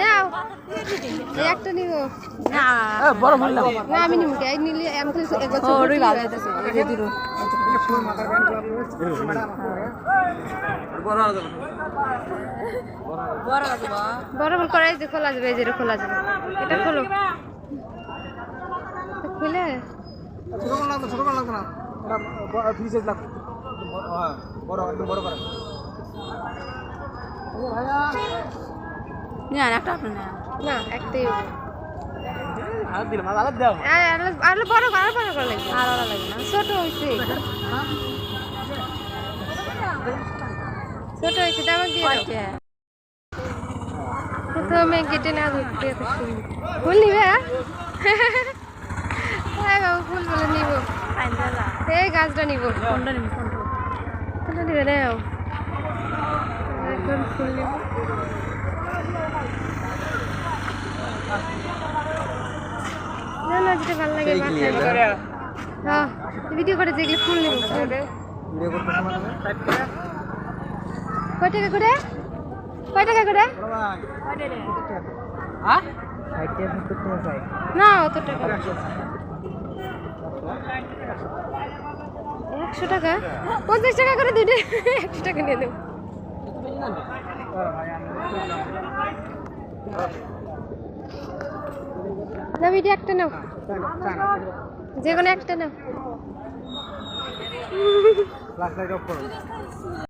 নাও। একটা নিব। না বড় না আমি নিব এই নিলে আমি তো একবার ও রুই ভালো হইতেছে এই যে বড় আছে বল করাই যে খোলা যাবে এই যে এটা খোলা যাবে। এটা খোলো। খুলে। ছোট কোন লাগতো ছোট কোন লাগতো না ফ্রি লাগতো হ্যাঁ বড় একদম বড় করে। ভাইয়া না একটা আপনি না। না একটাই হবে। আর দিলাম আলাদা দাও আর আর- আর বড় আর বড় করে লাগবে। আর ওরা লাগবে না। ছোট হইছে ছোট হইছে দাম দিয়ে দাও। প্রথমে না এত ফুল নিবে হ্যাঁ? হ্যাঁ বাবু ফুল বলে নিব। এই গাছটা নিব। কোনটা নিবি কোনটা? কোনটা নিবে নাও। এখন ফুল না না যেটা ভালো লাগে মাথায় হ্যাঁ ভিডিও করে যেগুলো ফুল নিব। ভিডিও করতে সময় লাগে? টাইপ করে কয় টাকা করে? কয় টাকা করে? বড় ভাই কয়টা রে হ্যাঁ 60 টাকা করতে চাই না অত টাকা। একশো টাকা? পঞ্চাশ টাকা করে দুটো একশো টাকা নিয়ে দেবো না ভিডিও একটা নাও। যে কোনো একটা নাও।